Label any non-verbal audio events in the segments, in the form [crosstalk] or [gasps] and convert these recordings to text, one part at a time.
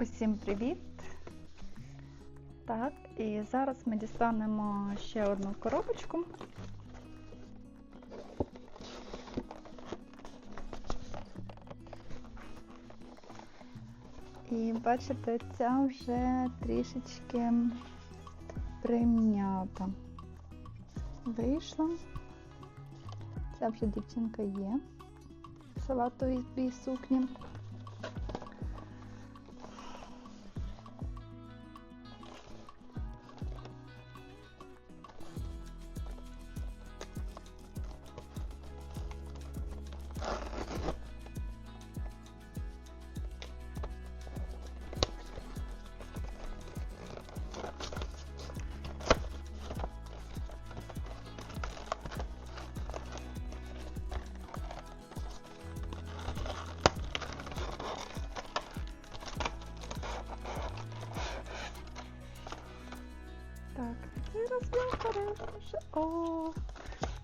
Усім привіт! Так, і зараз ми дістанемо ще одну коробочку. І бачите, ця вже трішечки прим'ята. Вийшла. Ця вже дівчинка є салатовій сукні.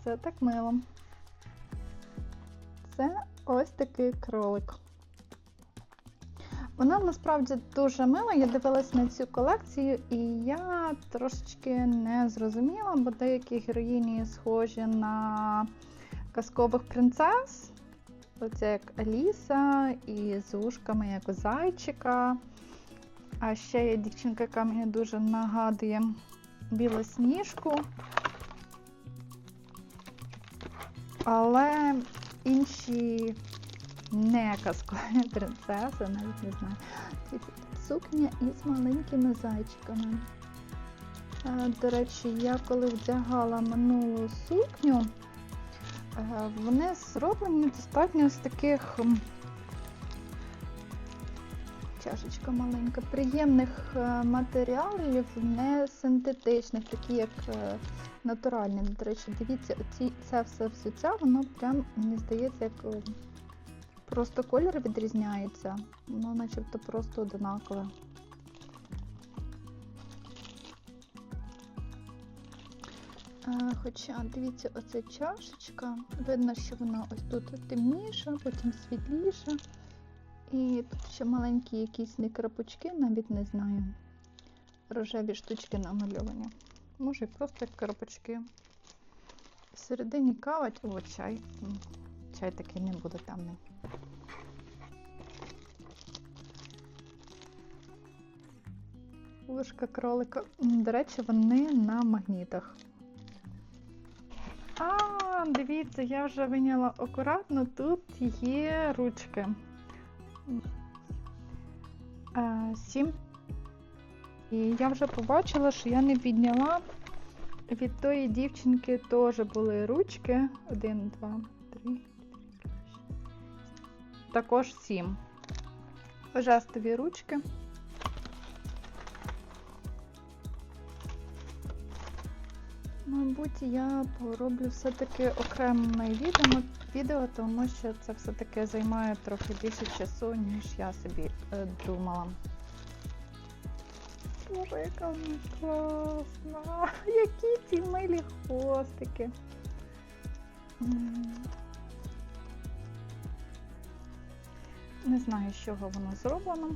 Це так мило. Це ось такий кролик. Вона насправді дуже мила. Я дивилась на цю колекцію, і я трошечки не зрозуміла, бо деякі героїні схожі на казкових принцес. Оце як Аліса, і з ушками, як у зайчика. А ще є дівчинка, яка мені дуже нагадує білосніжку. Але інші не казкові принцеси, навіть не знаю. Сукня із маленькими зайчиками. Е, До речі, я коли вдягала минулу сукню, е, вони зроблені достатньо з таких чашечка маленька, приємних е, матеріалів, не синтетичних, такі як е, натуральні. До речі, дивіться, оці, це все взуття, воно прям, мені здається, як е, просто колір відрізняється. Воно начебто просто одинакове. Хоча, дивіться, оця чашечка, видно, що вона ось тут темніша, потім світліша. І тут ще маленькі якісь не крапочки, навіть не знаю. Рожеві штучки намальовані. Може, просто крапочки. Всередині кава, о, чай. Чай такий не буде темний. Вушка кролика. До речі, вони на магнітах. А, дивіться, я вже виняла акуратно, тут є ручки. Е, Сім. І я вже побачила, що я не підняла. Від тої дівчинки теж були ручки. Один, два, три, чотири, п'ять, шість. Також сім. Жестові ручки. Мабуть, я пороблю все-таки окреме відео, відео, тому що це все-таки займає трохи більше часу, ніж я собі е, думала. Боже, яка класна! [laughs] Які ці милі хвостики. Не знаю, з чого воно зроблено.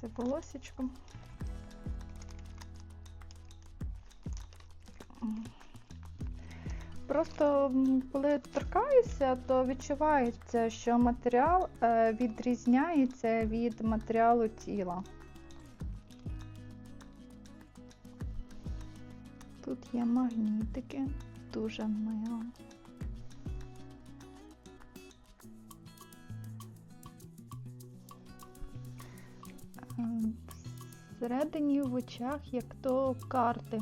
Це волосечко. Просто коли торкаюся, то відчувається, що матеріал е, відрізняється від матеріалу тіла. Тут є магнітики, дуже мило. Е, Всередині в очах як то карти.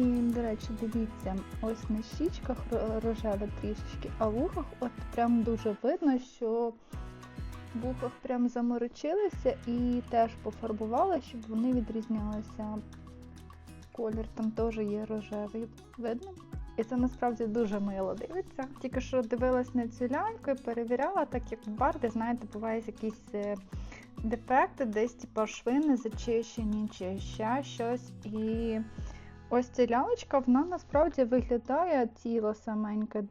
І, до речі, дивіться, ось на щічках рожеве трішечки, а в вухах от прям дуже видно, що в вухах прям заморочилися і теж пофарбували, щоб вони відрізнялися. Колір там теж є рожевий, видно? І це насправді дуже мило дивиться. Тільки що дивилась на цю ляльку і перевіряла, так як в Барбі, знаєте, бувають якісь е, дефекти, десь типу, шви не зачищені чи ще щось. І ось ця лялечка, вона насправді виглядає тіло саменьке,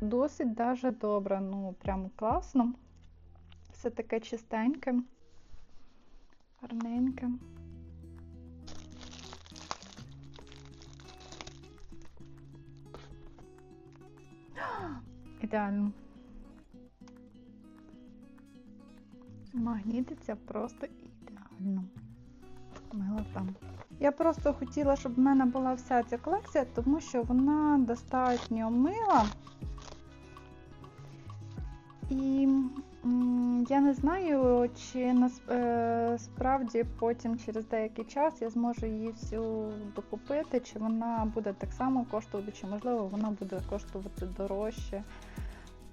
досить даже добре. Ну, прям класно. Все таке чистеньке, гарненьке. [gasps] Ідеально. Магнітиться просто ідеально. Мило там. Я просто хотіла, щоб в мене була вся ця колекція, тому що вона достатньо мила. І я не знаю, чи нас, е, потім через деякий час я зможу її всю докупити, чи вона буде так само коштувати, чи можливо вона буде коштувати дорожче.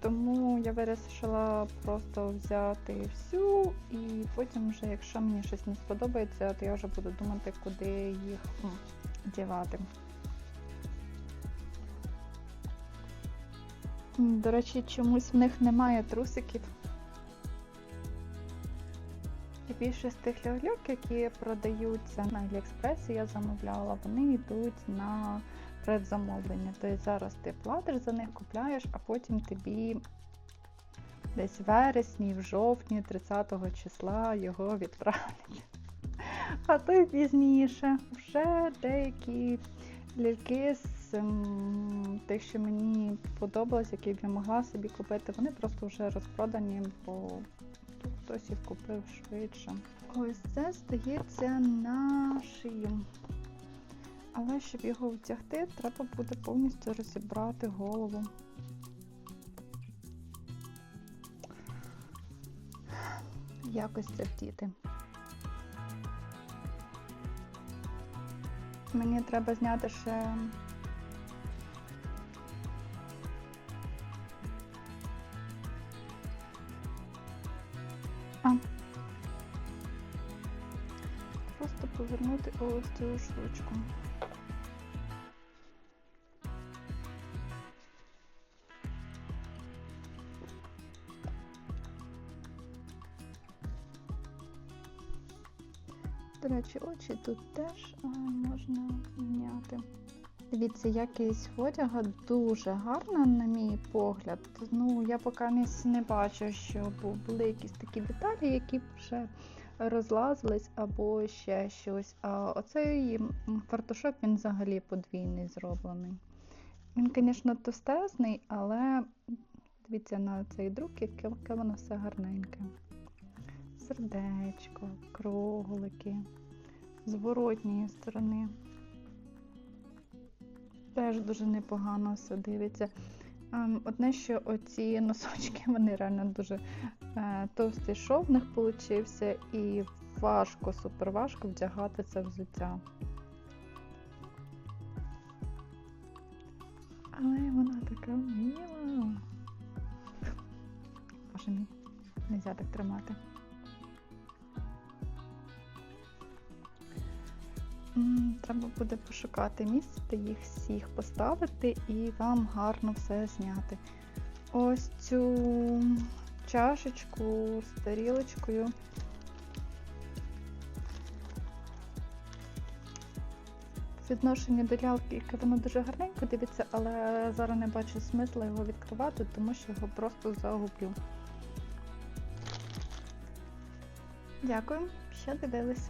Тому я вирішила просто взяти всю, і потім, вже, якщо мені щось не сподобається, то я вже буду думати, куди їх дівати. До речі, чомусь в них немає трусиків. І більшість тих ляльок, які продаються на Аліекспресі, я замовляла, вони йдуть на предзамовлення. Тобто зараз ти платиш за них, купляєш, а потім тобі десь в вересні, в жовтні, 30 числа його відправлять. А то й пізніше. Вже деякі ляльки з ем, тих, що мені подобалось, які б я могла собі купити, вони просто вже розпродані, бо хтось їх купив швидше. Ось це здається на. Але щоб його втягти, треба буде повністю розібрати голову. Якось це вдіти. Мені треба зняти ще. Повернути ось цю штучку. До речі, очі тут теж можна зняти. Дивіться, якість одяга дуже гарна, на мій погляд. Ну, я поки не, бачу, що були якісь такі деталі, які вже розлазились або ще щось. А оцей фартушок він взагалі подвійний зроблений. Він, звісно, товстезний, але дивіться на цей друк, яке воно все гарненьке. Сердечко, круглики, з сторони. Теж дуже непогано все дивиться. Ем, Одне, що оці носочки, [laughs] вони реально дуже е, товстий шов в них получився, і важко, супер важко вдягати це взуття. Але вона така мила. Боже мій, нельзя так тримати. Треба буде пошукати місце, їх всіх поставити і вам гарно все зняти. Ось цю чашечку з тарілочкою. В відношенні до лялки, воно дуже гарненько дивиться, але зараз не бачу смисла його відкривати, тому що його просто загублю. Дякую, що дивились.